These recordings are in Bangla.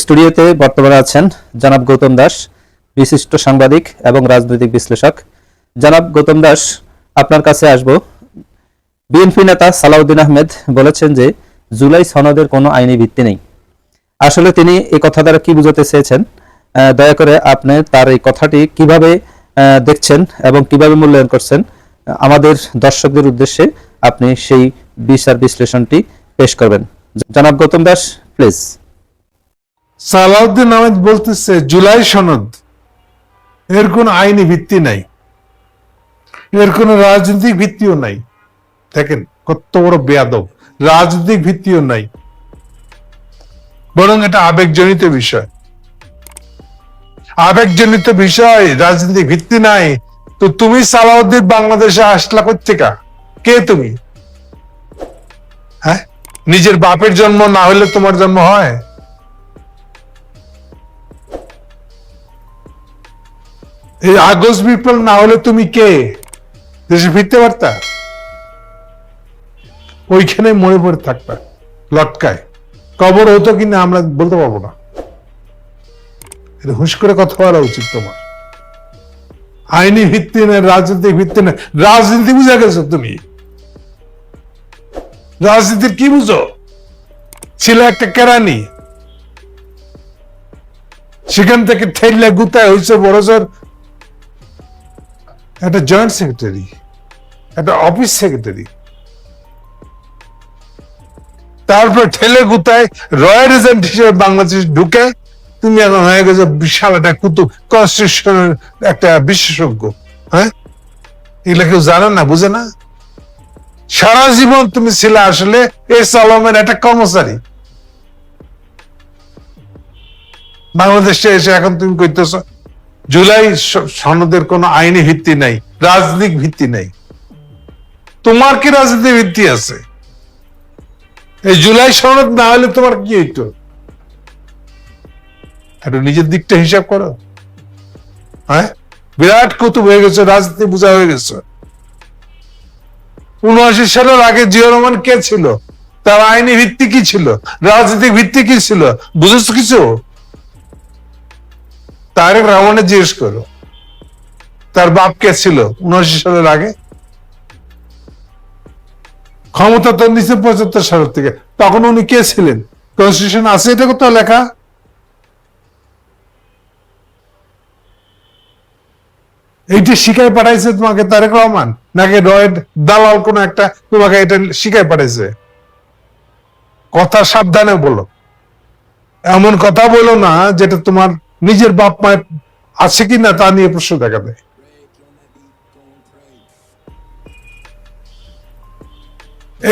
স্টুডিওতে বর্তমানে আছেন জনাব গৌতম দাস, বিশিষ্ট সাংবাদিক এবং রাজনৈতিক বিশ্লেষক। জনাব গৌতম দাস, আপনার কাছে আসব। বিএনপি নেতা সালাউদ্দিন আহমেদ বলেছেন যে, জুলাই সনদের কোনো আইনি ভিত্তি নেই। আসলে তিনি এই কথা দ্বারা কি বুঝাতে চেয়েছেন? দয়া করে আপনি তার এই কথাটি কীভাবে দেখছেন এবং কীভাবে মূল্যায়ন করছেন? আমাদের দর্শকদের উদ্দেশ্যে আপনি সেই বিচার বিশ্লেষণটি পেশ করবেন। জনাব গৌতম দাস, প্লিজ। সালাউদ্দিন আহমেদ বলতেছে, জুলাই সনদ, এর কোন আইনি ভিত্তি নাই। এর কোন রাজনৈতিক ভিত্তিও নাই। দেখেন, কত বড় বেয়াদব। রাজনৈতিক ভিত্তিও নাই। বরং এটা আবেগজনিত বিষয়। আবেগজনিত বিষয়, রাজনৈতিক ভিত্তি নাই। তো তুমি সালাউদ্দিন বাংলাদেশে আসলা কা কে তুমি? হ্যাঁ? নিজের বাপের জন্ম না হলে তোমার জন্ম হয়? এই আগস্ট বিপ্লব না হলে তুমি কে? দেশে ফিরতে পারতা? ওইখানে মরে পড়ে থাকতা লটকায়। কবর হতো কিনা আমরা বলতে পারব না। এটা হুশ করে কথা বলা উচিত তোমার। আইনি ভিত্তি নেই, রাজনৈতিক ভিত্তি নেই। রাজনীতি বুঝে গেছো তুমি? রাজনীতির কি বুঝো? ছিল একটা কেরানি। সেখান থেকে ঠেললে গুতায় হয়েছে বড়সড় একটা জয়েন্ট সেক্রেটারি একটা অফিস সেক্রেটারি তারপর ঠেলে গুতায় রয়্যাল এজেন্ট হিসেবে বাংলাদেশ ঢুকে, তুমি এখন হয়ে গেছো বিশাল একটা কুতুব কনস্টিটিউশনের একটা বিশেষজ্ঞ হ্যাঁ? এগুলো কেউ জানে না, বুঝে না? সারা জীবন তুমি ছিলে আসলে এস আলমের একটা কর্মচারী। বাংলাদেশে এসে এখন তুমি কইতেছ জুলাই সনদের কোনো আইনি ভিত্তি নাই, রাজনৈতিক ভিত্তি নাই। তোমার কি রাজনীতি ভিত্তি আছে? এই জুলাই সনদ না হলে তোমার কি হইতো? একটু নিজের দিকটা হিসাব করো। হ্যাঁ? বিরাট কুতুব হয়ে গেছে, রাজনীতি বোঝা হয়ে গেছে। উনআশি সালের আগে জিয়া রহমান কে ছিল? তার আইনি ভিত্তি কি ছিল? রাজনৈতিক ভিত্তি কি ছিল? বুঝেছ কিছু? তারেক রহমানের জিজ্ঞেস করো। তার বাপ কে ছিল? উনআশি সালের আগে? ক্ষমতা তো নিচে পঁচাত্তর সালের থেকে। তখন উনি কে ছিলেন? কনস্টিটিউশন আছে এটা কোথাও লেখা? এইটা শিখায় পাঠাইছে তোমাকে তারেক রহমান? নাকি রয়েড দালাল কোন একটা তোমাকে এটা শিখায় পাঠাইছে? কথা সাবধানে বলো। এমন কথা বলো না যেটা তোমার নিজের বাপ মায়ের আছে কি না তা নিয়ে প্রশ্ন দেখা দেয়।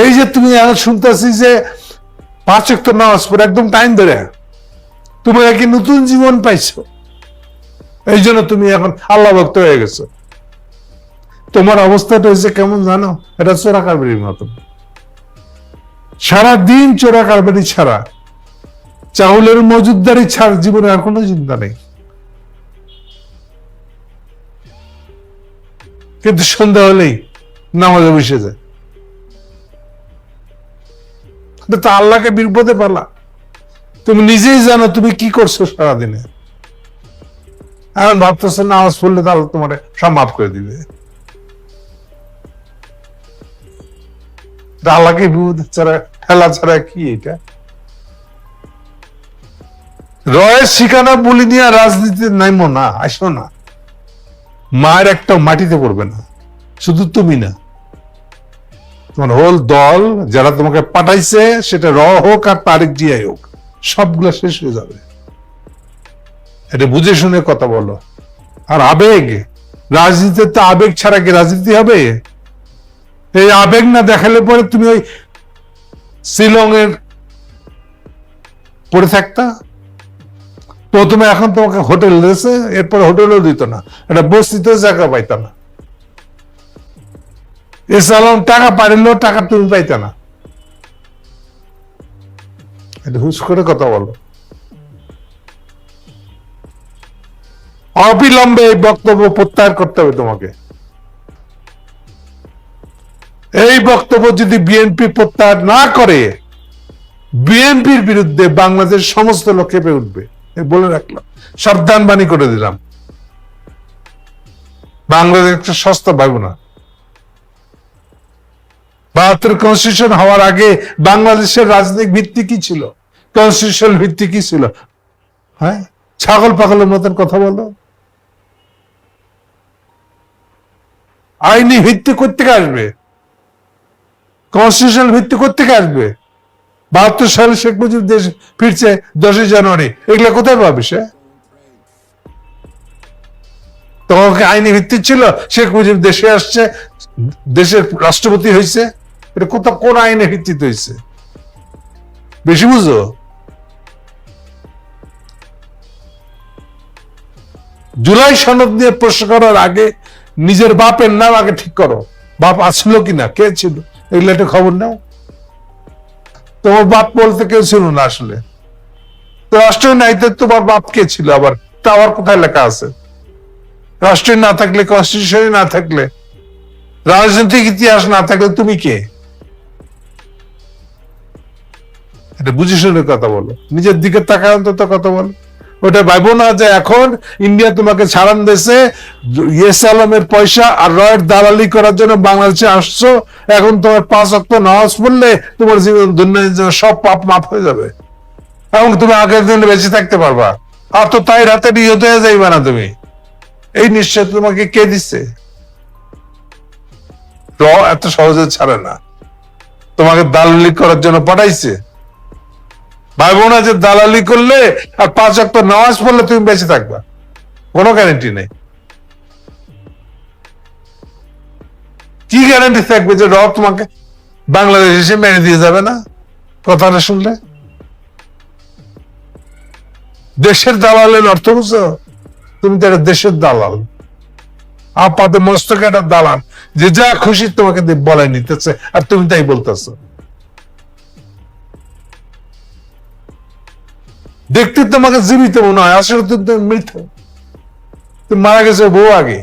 এই যে তুমি শুনতেছি যে পাঁচ তো নামাজ পড়ে একদম টাইম ধরে। তুমি কি নতুন জীবন পাইছো। এই জন্য তুমি এখন আল্লাহ ভক্ত হয়ে গেছো। তোমার অবস্থাটা হয়েছে কেমন জানো? এটা চোরা কারবারির সারা দিন চোরা কারবারি ছাড়া চাউলের মজুদদারি ছাড় জীবনে আর কোনো চিন্তা নেই। কিন্তু সন্ধ্যা হলেই নামাজে বসে যায়। তো আল্লাহকে বিপদে পালা। তুমি নিজেই জানো তুমি কি করছ সারাদিনে। এখন ভাবতেছো, নামাজ পড়লে তাহলে তোমার মাফ করে দিবে। আল্লাহকে বিপদ ছাড়া ঠেলা ছাড়া কি এটা? রয়ের শিকানা বলি নিয়ে রাজনীতি নাইমো না, আসো না। মায়ের একটা মাটিতে পড়বে না, শুধু তুমি না। তোমার হোল দল যারা তোমাকে পাঠাইছে, সেটা র হোক আর তারিখ জিয়াই হোক, সবগুলো শেষ হয়ে যাবে। এটা বুঝে শুনে কথা বলো। আর আবেগ, রাজনীতিতে তো আবেগ ছাড়া কি রাজনীতি হবে? এই আবেগ না দেখালে পরে তুমি ওই শিলং এর পড়ে থাকতা? প্রথমে এখন তোমাকে হোটেল দিয়েছে, এরপরে হোটেলও দিত না। এটা বস্তিতেও জায়গা পাইতা না। এসালাম টাকা পারিলেও টাকা তুমি পাইতে না। এটা হুশ করে কথা বলো। অবিলম্বে এই বক্তব্য প্রত্যাহার করতে হবে তোমাকে। এই বক্তব্য যদি বিএনপি প্রত্যাহার না করে, বিএনপির বিরুদ্ধে বাংলাদেশ সমস্ত লোক উঠবে। বলে রাখলাম। সাবধান বাণী করে দিলাম। বাংলাদেশ একটা সস্তা ভাবো না বাহাত্তর কনস্টিটিউশন হওয়ার আগে বাংলাদেশের রাজনৈতিক ভিত্তি কি ছিল? কনস্টিটিউশন ভিত্তি কি ছিল? হ্যাঁ? ছাগল পাগলের মতন কথা বলো। আইনি ভিত্তি করতে আসবে? কনস্টিটিউশন ভিত্তি করতে আসবে? বাহাত্তর সালে শেখ মুজিব দেশ ফিরছে দশই জানুয়ারি। এগুলো কোথায় পাবে সে? তোমাকে আইনি ভিত্তি ছিল? শেখ মুজিব দেশে আসছে, দেশের রাষ্ট্রপতি হয়েছে এটা কোথাও কোন আইনে ভিত্তিতে হয়েছে বেশি বুঝো? জুলাই সনদ নিয়ে প্রশ্ন করার আগে নিজের বাপের নাম আগে ঠিক করো। বাপ আসলো কিনা? কে ছিল? এগুলো একটা খবর নাও। তোমার বাপ বলতে কেউ ছিল না আসলে। রাষ্ট্রের নাইতে তোমার বাপ কে ছিল আবার? তা আবার কোথায় লেখা আছে? রাষ্ট্রীয় না থাকলে কনস্টিটিউশনে না থাকলে, রাজনৈতিক ইতিহাস না থাকলে তুমি কে? এটা বুঝে শুনে কথা বলো। নিজের দিকে তাকায় অন্তত কথা বলো। ওটা ভাইবো না যে এখন ইন্ডিয়া তোমাকে ছাড়ান দেশে, ইয়েস আলমের পয়সা আর রয়ের দালালি করার জন্য বাংলাদেশে আসছো, এখন তোমার পাঁচ অক্ট নামাজ পড়লে তোমার জীবন জন্য সব পাপ মাফ হয়ে যাবে। এবং তুমি আগের দিনে বেঁচে থাকতে পারবা। আর তো তাই রাতে নিহত হয়ে যাইবে না তুমি। এই নিশ্চয় তোমাকে কে দিচ্ছে র এত সহজে ছাড়ে না। তোমাকে দালালি করার জন্য পাঠাইছে। ভাইবো না যে দালালি করলে আর পাঁচ অক্ট নামাজ পড়লে তুমি বেঁচে থাকবা। কোনো গ্যারেন্টি নেই। কি গ্যারান্টি থাকবে যে র তোমাকে বাংলাদেশ এসে মেরে দিয়ে যাবে না? কথাটা শুনলে? দেশের দালালের অর্থ বুঝছ? তুমি তো একটা দেশের দালাল। আপাতে মস্তকে একটা দালাল। যে যা খুশি তোমাকে বলাই নিতেছে, আর তুমি তাই বলতেছো। দেখতে তোমাকে জীবিত মনে হয় আসলে তো মৃত। মারা গেছে বউ আগে।